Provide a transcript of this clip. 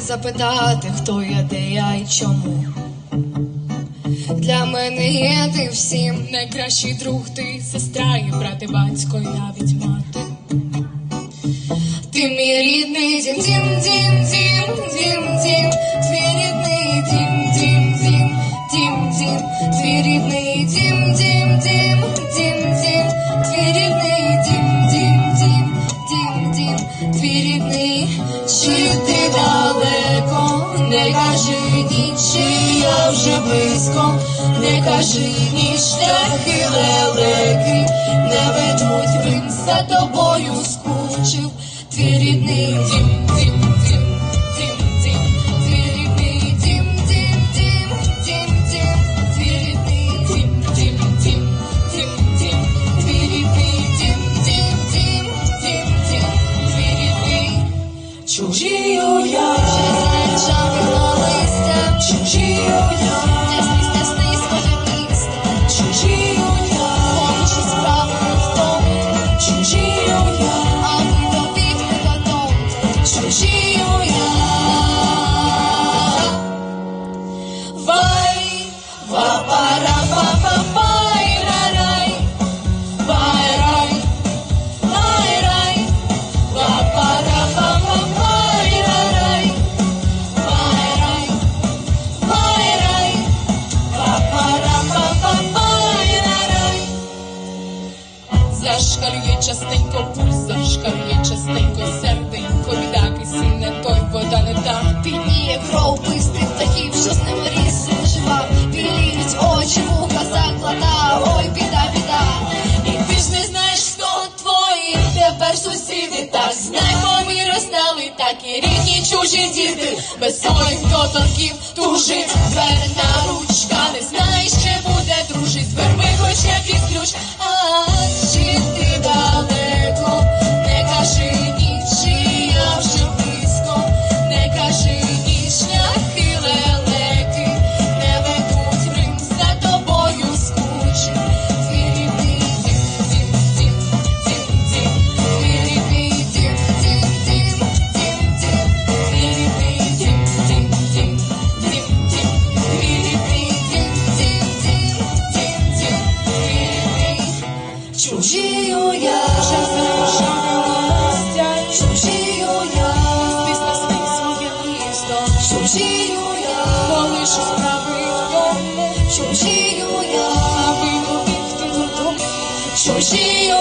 запитати, хто я, де я і чому. Для мене є ти всім. Найкращий друг ти, сестра і брати батько, і навіть мати. Ти мій рідний дім, дім, дім, дім, ти далеко, не кажи ні, я вже близько, не кажи ні, шляхи лелеки, не ведуть він за тобою скучив, твій рідний дім, дім, Частенько пульс, зашкалює частенько серденько, бідаки син не той, вода не та. підніє кров пистих птахів, що з ними ріс жива. Біліють очі, вуха заклада, ой, біда, біда. І ти ж не знаєш, хто твої тепер сусіди, так знай, бо ми розстали, так і рідні чужі діти, без своїх доторків тужить, дверна ручка, не знаєш, чи буде дружить, зверми хоч якийсь ключ, Я, чужію я, Після жию своє місто, що я, полиш справи дому, чужію я, а ви любіть додому. чужію